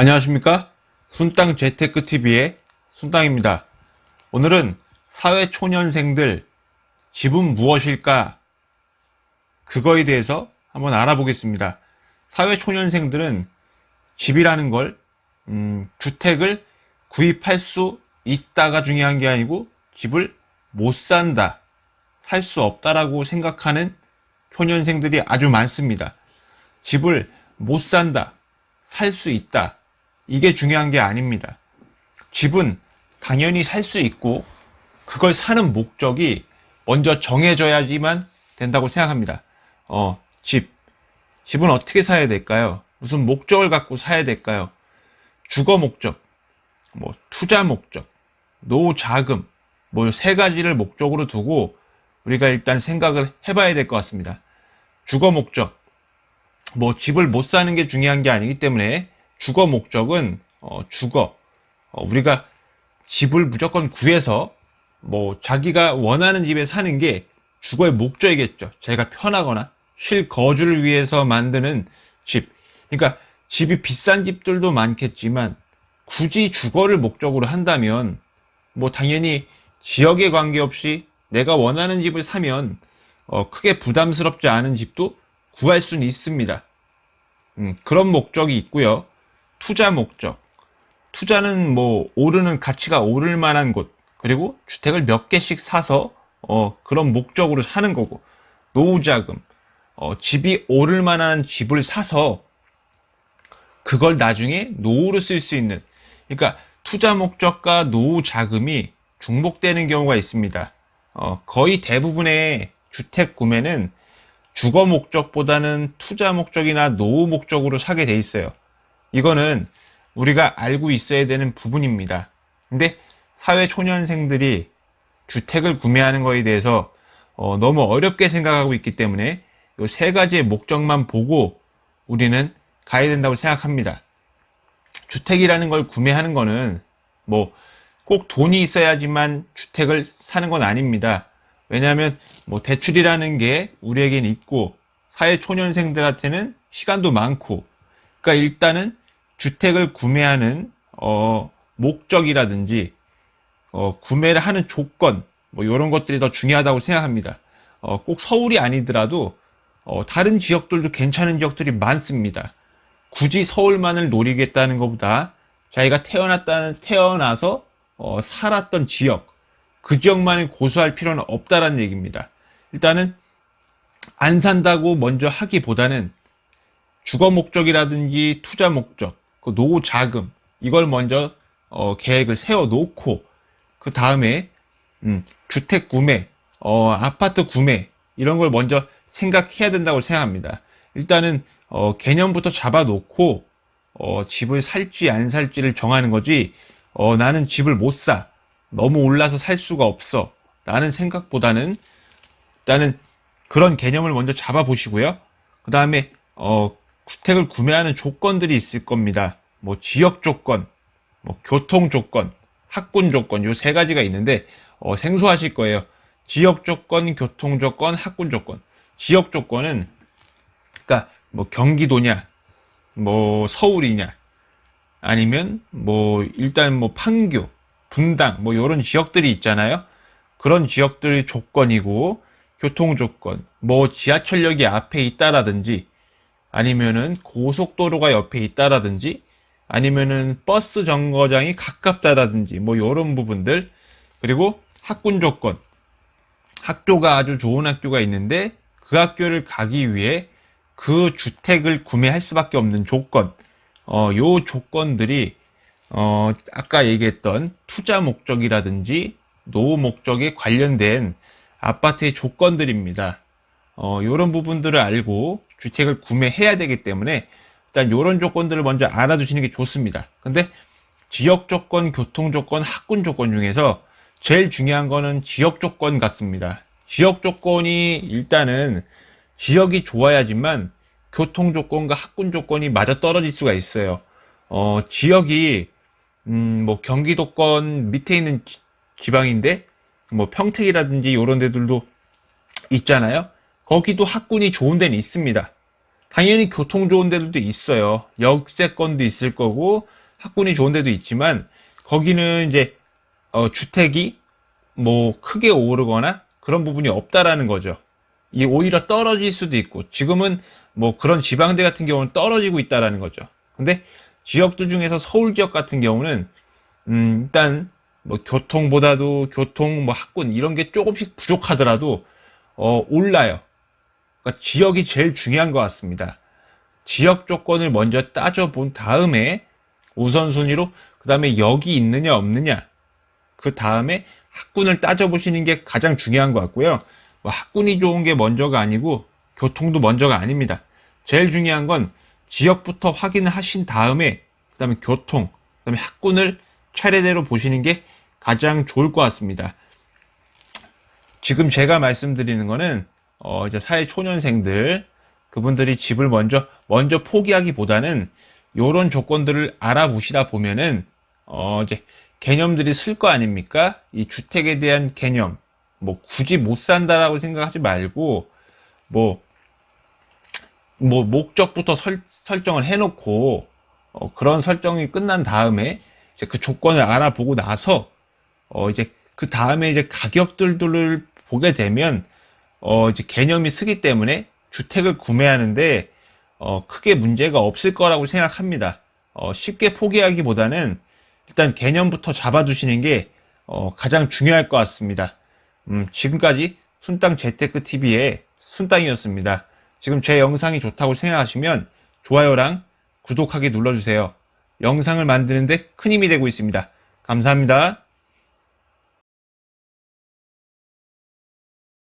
안녕하십니까? 순땅 재테크 TV의 순땅입니다. 오늘은 사회 초년생들 집은 무엇일까? 그거에 대해서 한번 알아보겠습니다. 사회 초년생들은 집이라는 걸 음, 주택을 구입할 수 있다가 중요한 게 아니고 집을 못 산다, 살 수 없다라고 생각하는 초년생들이 아주 많습니다. 집을 못 산다, 살 수 있다. 이게 중요한 게 아닙니다. 집은 당연히 살 수 있고 그걸 사는 목적이 먼저 정해져야지만 된다고 생각합니다. 어, 집. 집은 어떻게 사야 될까요? 무슨 목적을 갖고 사야 될까요? 주거 목적, 뭐 투자 목적, 노후 자금, 뭐 세 가지를 목적으로 두고 우리가 일단 생각을 해봐야 될 것 같습니다. 주거 목적, 뭐 집을 못 사는 게 중요한 게 아니기 때문에 주거 목적은 어, 주거 어, 우리가 집을 무조건 구해서 뭐 자기가 원하는 집에 사는 게 주거의 목적이겠죠. 자기가 편하거나 쉴 거주를 위해서 만드는 집. 그러니까 집이 비싼 집들도 많겠지만 굳이 주거를 목적으로 한다면 뭐 당연히 지역에 관계없이 내가 원하는 집을 사면 어, 크게 부담스럽지 않은 집도 구할 수는 있습니다. 음, 그런 목적이 있고요. 투자 목적. 투자는 뭐 오르는 가치가 오를 만한 곳 그리고 주택을 몇 개씩 사서 어, 그런 목적으로 사는 거고 노후 자금 어, 집이 오를 만한 집을 사서 그걸 나중에 노후로 쓸 수 있는 그러니까 투자 목적과 노후 자금이 중복되는 경우가 있습니다. 어, 거의 대부분의 주택 구매는 주거 목적보다는 투자 목적이나 노후 목적으로 사게 돼 있어요. 이거는 우리가 알고 있어야 되는 부분입니다. 근데 사회 초년생들이 주택을 구매하는 것에 대해서 어, 너무 어렵게 생각하고 있기 때문에 이 세 가지의 목적만 보고 우리는 가야 된다고 생각합니다. 주택이라는 걸 구매하는 거는 뭐 꼭 돈이 있어야지만 주택을 사는 건 아닙니다. 왜냐하면 뭐 대출이라는 게 우리에겐 있고 사회 초년생들한테는 시간도 많고 그러니까 일단은 주택을 구매하는 어, 목적이라든지 어, 구매를 하는 조건 뭐 이런 것들이 더 중요하다고 생각합니다. 어, 꼭 서울이 아니더라도 어, 다른 지역들도 괜찮은 지역들이 많습니다. 굳이 서울만을 노리겠다는 것보다 자기가 태어났다는 태어나서 어, 살았던 지역 그 지역만을 고수할 필요는 없다라는 얘기입니다. 일단은 안 산다고 먼저 하기보다는 주거 목적이라든지 투자 목적, 그 노후 자금 이걸 먼저 어, 계획을 세워 놓고 그 다음에 음, 주택 구매, 어, 아파트 구매 이런 걸 먼저 생각해야 된다고 생각합니다. 일단은 어, 개념부터 잡아놓고 어, 집을 살지 안 살지를 정하는 거지. 어, 나는 집을 못 사. 너무 올라서 살 수가 없어. 라는 생각보다는 일단은 그런 개념을 먼저 잡아보시고요. 그 다음에 어, 주택을 구매하는 조건들이 있을 겁니다. 뭐 지역 조건, 뭐 교통 조건, 학군 조건 요 세 가지가 있는데 어, 생소하실 거예요. 지역 조건, 교통 조건, 학군 조건. 지역 조건은 그러니까 뭐 경기도냐, 뭐 서울이냐, 아니면 뭐 일단 뭐 판교, 분당 뭐 이런 지역들이 있잖아요. 그런 지역들의 조건이고 교통 조건, 뭐 지하철역이 앞에 있다라든지 아니면은 고속도로가 옆에 있다라든지 아니면은 버스 정거장이 가깝다라든지 뭐 이런 부분들. 그리고 학군 조건. 학교가 아주 좋은 학교가 있는데 그 학교를 가기 위해 그 주택을 구매할 수밖에 없는 조건. 어, 요 조건들이 어, 아까 얘기했던 투자 목적이라든지 노후 목적에 관련된 아파트의 조건들입니다. 어, 요런 부분들을 알고 주택을 구매해야 되기 때문에 일단 요런 조건들을 먼저 알아두시는 게 좋습니다. 근데 지역 조건, 교통 조건, 학군 조건 중에서 제일 중요한 거는 지역 조건 같습니다. 지역 조건이 일단은 지역이 좋아야지만 교통 조건과 학군 조건이 맞아 떨어질 수가 있어요. 어, 지역이 음, 뭐 경기도권 밑에 있는 지, 지방인데 뭐 평택이라든지 이런 데들도 있잖아요. 거기도 학군이 좋은 데는 있습니다. 당연히 교통 좋은 데들도 있어요. 역세권도 있을 거고 학군이 좋은 데도 있지만 거기는 이제 어, 주택이 뭐 크게 오르거나 그런 부분이 없다라는 거죠. 이 오히려 떨어질 수도 있고 지금은 뭐 그런 지방대 같은 경우는 떨어지고 있다라는 거죠. 근데 지역들 중에서 서울 지역 같은 경우는 음, 일단 뭐 교통보다도 교통 뭐 학군 이런 게 조금씩 부족하더라도 어, 올라요. 그러니까 지역이 제일 중요한 것 같습니다. 지역 조건을 먼저 따져본 다음에 우선순위로 그 다음에 여기 있느냐 없느냐 그 다음에 학군을 따져보시는 게 가장 중요한 것 같고요. 뭐 학군이 좋은 게 먼저가 아니고 교통도 먼저가 아닙니다. 제일 중요한 건 지역부터 확인을 하신 다음에 그 다음에 교통, 그 다음에 학군을 차례대로 보시는 게 가장 좋을 것 같습니다. 지금 제가 말씀드리는 거는 어 이제 사회 초년생들 그분들이 집을 먼저 먼저 포기하기보다는 요런 조건들을 알아보시다 보면은 어 이제 개념들이 쓸 거 아닙니까? 이 주택에 대한 개념. 뭐 굳이 못 산다라고 생각하지 말고 뭐뭐 목적부터 설, 설정을 해놓고 어, 그런 설정이 끝난 다음에 이제 그 조건을 알아보고 나서 어 이제 그 다음에 이제 가격들을 보게 되면 어 이제 개념이 쓰기 때문에 주택을 구매하는데 어 크게 문제가 없을 거라고 생각합니다. 어 쉽게 포기하기보다는 일단 개념부터 잡아두시는 게 어, 가장 중요할 것 같습니다. 음, 지금까지 순땅 재테크 TV의 순땅이었습니다. 지금 제 영상이 좋다고 생각하시면 좋아요랑 구독하기 눌러주세요. 영상을 만드는데 큰 힘이 되고 있습니다. 감사합니다.